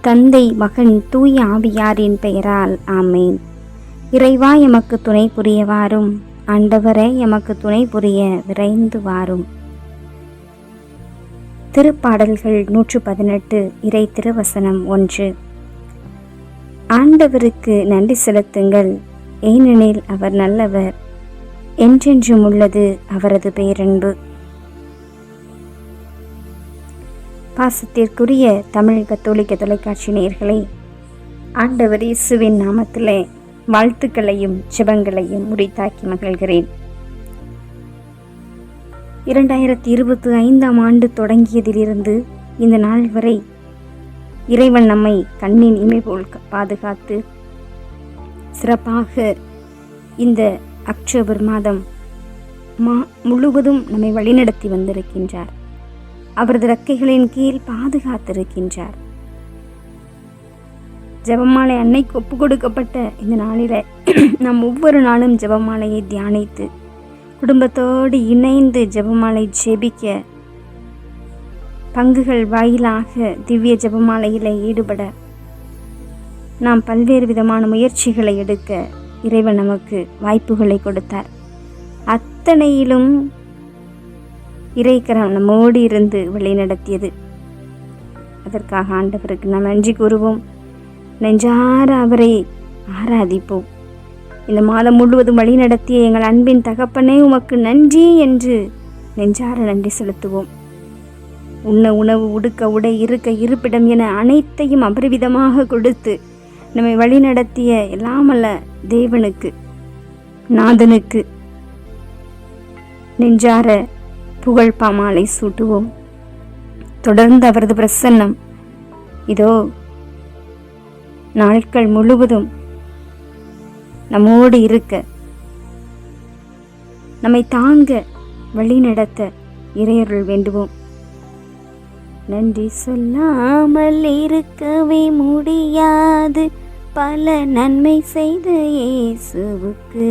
தந்தை மகன் தூய ஆவியாரின் பெயரால் ஆமேன். இறைவா எமக்கு துணை புரிய வாரும் ஆண்டவரே எமக்கு துணை புரிய விரைந்து வாரும். திருப்பாடல்கள் நூற்று பதினெட்டு இறை திருவசனம் ஒன்று. ஆண்டவருக்கு நன்றி செலுத்துங்கள். ஏனெனில் அவர் நல்லவர். என்றென்றும் உள்ளது அவரது பேரன்பு. பாசத்திற்குரிய தமிழ் கத்தோலிக்க தொலைக்காட்சி நேயர்களே ஆண்டவர் இயேசுவின் நாமத்தில் வாழ்த்துக்களையும் ஜெபங்களையும் உரித்தாக்கி மகிழ்கிறேன். இரண்டாயிரத்தி இருபத்தி ஐந்தாம் ஆண்டு தொடங்கியதிலிருந்து இந்த நாள் வரை இறைவன் நம்மை கண்ணின் இமை போல் பாதுகாத்து சிறப்பாக இந்த அக்டோபர் மாதம் மா முழுவதும் நம்மை வழிநடத்தி வந்திருக்கின்றார். அவரது ரெக்கைகளின் கீழ் பாதுகாத்திருக்கின்றார். ஜெபமாலை அன்னைக்கு ஒப்பு கொடுக்கப்பட்ட இந்த நாளில் நாம் ஒவ்வொரு நாளும் ஜெபமாலையை தியானித்து குடும்பத்தோடு இணைந்து ஜெபமாலை ஜெபிக்க பங்குகள் வாயிலாக திவ்ய ஜபமாலையில் ஈடுபட நாம் பல்வேறு விதமான முயற்சிகளை எடுக்க இறைவன் நமக்கு வாய்ப்புகளை கொடுத்தார். அத்தனையிலும் இறைக்கரம் நம்மோடு இருந்து வழிநடத்தியது அதற்காக ஆண்டவருக்கு நாம் நன்றி கூறுவோம். நெஞ்சார அவரை ஆராதிப்போம். இந்த மாதம் முழுவதும் வழி நடத்திய எங்கள் அன்பின் தகப்பனே உமக்கு நன்றி என்று நெஞ்சார நன்றி செலுத்துவோம். உண்ண உணவு உடுக்க உடை இருக்க இருப்பிடம் என அனைத்தையும் அபரிவிதமாக கொடுத்து நம்மை வழி நடத்திய எல்லாமல்ல தேவனுக்கு நாதனுக்கு நெஞ்சார புகழ் பாமாலை சூட்டுவோம். தொடர்ந்து அவரது பிரசன்னம். இதோ நாட்கள் முழுவதும் நம்மோடு இருக்க நம்மை தாங்க வழி நடத்த இறையருள் வேண்டுவோம். நன்றி சொல்லாமல் இருக்கவே முடியாது. பல நன்மை செய்த இயேசுவுக்கு.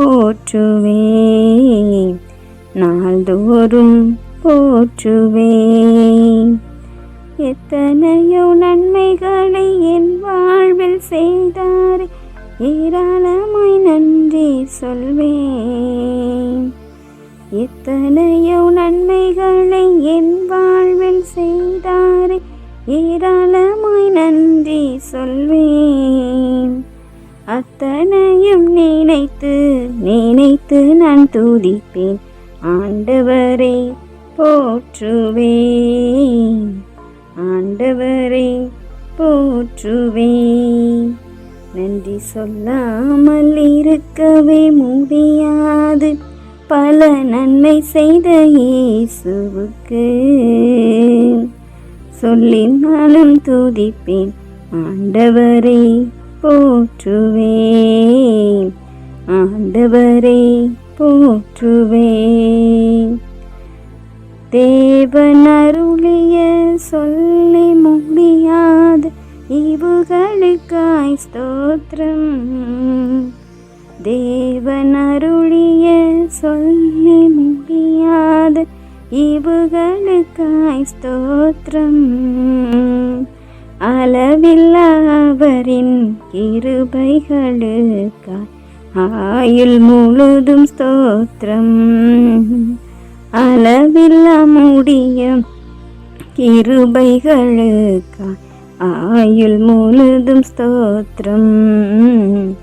போற்றுவேன். நாள்தோறும் போற்றுவேன். எத்தனையோ நன்மைகளை என் வாழ்வில் செய்தாரே ஏராளமாய் நன்றி சொல்வேன். எத்தனையோ நன்மைகளை என் போற்றுவேன் நன்றி சொல்லாமல் இருக்கவே முடியாது. பல நன்மை செய்த இயேசுவுக்கு. சொல்லினாலும் துதிப்பேன் ஆண்டவரை போற்றுவேன் ஆண்டவரை போற்றுவேன் தேவன் அருளிய சொல்லி முடியாது. மகளுக்காய் ஸ்தோத்திரம். தேவன் அருளிய சொல்லி முடியாது இவுகளுக்காய் ஸ்தோத்திரம். அளவில்லாவரின் கிருபைகளுக்காய் ஆயுள் முழுதும் ஸ்தோத்திரம். அளவில்லா முடியும் கிருபைகளுக்காய் ஆயுள் முழுதும் ஸ்தோத்திரம்.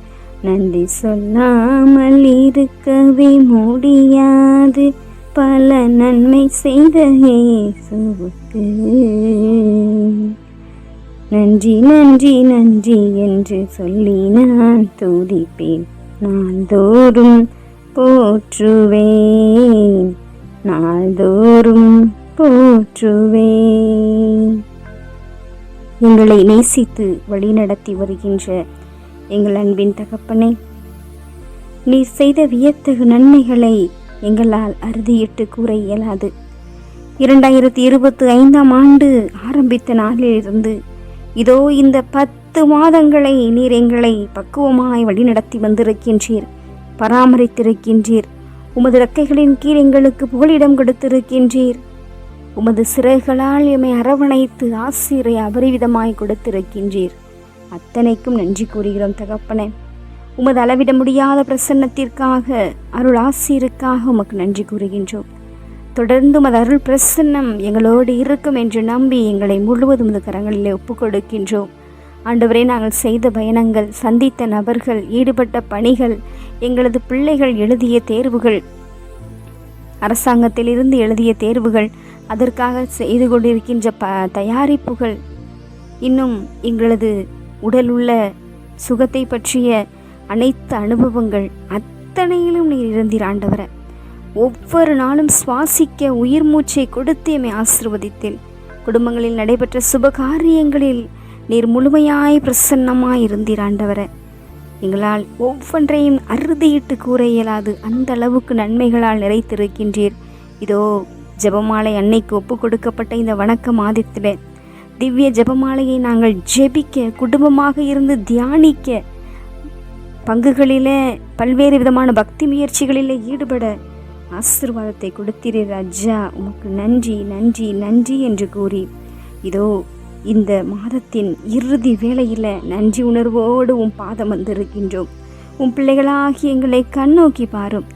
நன்றி சொல்லாமல் இருக்கவே முடியாது. பல நன்மை செய்த இயேசுவுக்கு. நன்றி நன்றி நன்றி என்று சொல்லி நான் துதிப்பேன். நாள்தோறும் போற்றுவேன். நாள்தோறும் போற்றுவேன். எங்களை நேசித்து வழிநடத்தி வருகின்ற எங்கள் அன்பின் தகப்பனை நீர் செய்த வியத்தகு நன்மைகளை எங்களால் அறுதியிட்டு கூற இயலாது. இரண்டாயிரத்தி இருபத்தி ஐந்தாம் ஆண்டு ஆரம்பித்த நாளிலிருந்து இதோ இந்த பத்து மாதங்களை நீர் எங்களை பக்குவமாய் வழிநடத்தி வந்திருக்கின்றீர் பராமரித்திருக்கின்றீர். உமது ரக்கைகளின் கீழ் எங்களுக்கு புகலிடம் கொடுத்திருக்கின்றீர். உமது சிறைகளால் எம்மை அரவணைத்து ஆசிரை அபரிவிதமாய் கொடுத்திருக்கின்றீர். அத்தனைக்கும் நன்றி கூறுகிறோம் தகப்பனே. உமது அளவிட முடியாத பிரசன்னத்திற்காக அருள் ஆசிரியருக்காக உமக்கு நன்றி கூறுகின்றோம். தொடர்ந்து உமது அருள் பிரசன்னம் எங்களோடு இருக்கும் என்று நம்பி எங்களை முழுவதும் உமது கரங்களிலே ஒப்புக் கொடுக்கின்றோம். ஆண்டவரே நாங்கள் செய்த பயணங்கள் சந்தித்த நபர்கள் ஈடுபட்ட பணிகள் எங்களது பிள்ளைகள் எழுதிய தேர்வுகள் அரசாங்கத்திலிருந்து எழுதிய தேர்வுகள் அதற்காக செய்து கொண்டிருக்கின்ற ப தயாரிப்புகள் இன்னும் எங்களது உடலுள்ள சுகத்தை பற்றிய அனைத்து அனுபவங்கள் அத்தனையிலும் நீர் இருந்தீர் ஆண்டவர. ஒவ்வொரு நாளும் சுவாசிக்க உயிர் மூச்சை கொடுத்து எம்மை ஆசிர்வதித்தேன் குடும்பங்களில் நடைபெற்ற சுப காரியங்களில் நீர் முழுமையாய் பிரசன்னமாய் இருந்தீர் ஆண்டவரை. எங்களால் ஒவ்வொன்றையும் அறுதியிட்டு கூற இயலாது அந்த அளவுக்கு நன்மைகளால் நிறைத்திருக்கின்றீர். இதோ ஜெபமாலை அன்னைக்கு ஒப்பு கொடுக்கப்பட்ட இந்த வணக்க மாதத்திலே திவ்ய ஜெபமாலையை நாங்கள் ஜெபிக்க குடும்பமாக இருந்து தியானிக்க பங்குகளிலே பல்வேறு விதமான பக்தி முயற்சிகளிலே ஈடுபட ஆசீர்வாதத்தை கொடுத்தீரே ராஜா. உமக்கு நன்றி நன்றி நன்றி என்று கூறி இதோ இந்த மாதத்தின் இறுதி வேளையில் நன்றி உணர்வோடு உன் பாதம் வந்திருக்கின்றோம். உன் பிள்ளைகளாகி எங்களை கண்ணோக்கி பாரும்.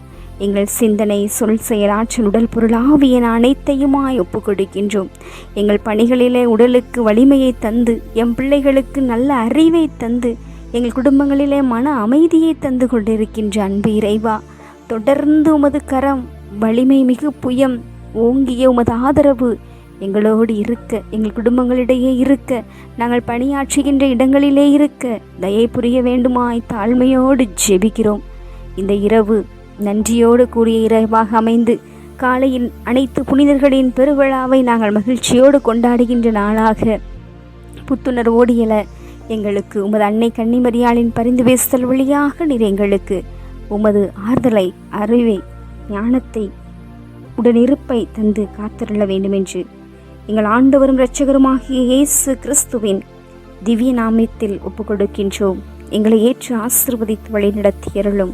எங்கள் சிந்தனை சொல் செயலாற்றல் உடல் பொருளாவிய அனைத்தையுமாய் ஒப்பு கொடுக்கின்றோம் எங்கள் பணிகளிலே உடலுக்கு வலிமையை தந்து எம் பிள்ளைகளுக்கு நல்ல அறிவை தந்து எங்கள் குடும்பங்களிலே மன அமைதியை தந்து கொண்டிருக்கின்ற அன்பு இறைவா தொடர்ந்து உமது கரம் வலிமை மிகு புயம் ஓங்கிய உமது ஆதரவு எங்களோடு இருக்க எங்கள் குடும்பங்களிடையே இருக்க நாங்கள் பணியாற்றுகின்ற இடங்களிலே இருக்க தயை புரிய வேண்டுமாய் தாழ்மையோடு ஜெபிக்கிறோம். இந்த இரவு நன்றியோடு கூடிய இரவாக அமைந்து காலையில் அனைத்து புனிதர்களின் பெருவிழாவை நாங்கள் மகிழ்ச்சியோடு கொண்டாடுகின்ற நாளாக. புத்துணர்வோடு எழ எங்களுக்கு உமது அன்னை கன்னிமரியாளின் பரிந்து பேசுதல் வழியாக நீர் எங்களுக்கு உமது ஆறுதலை அறிவை ஞானத்தை உடனிருப்பை தந்து காத்திருள்ள வேண்டுமென்று எங்கள் ஆண்டவரும் இரட்சகருமாகிய இயேசு கிறிஸ்துவின் திவ்ய நாமத்தில் ஒப்புக் கொடுக்கின்றோம் எங்களை ஏற்று ஆசிர்வதித்து வழிநடத்தியருளும்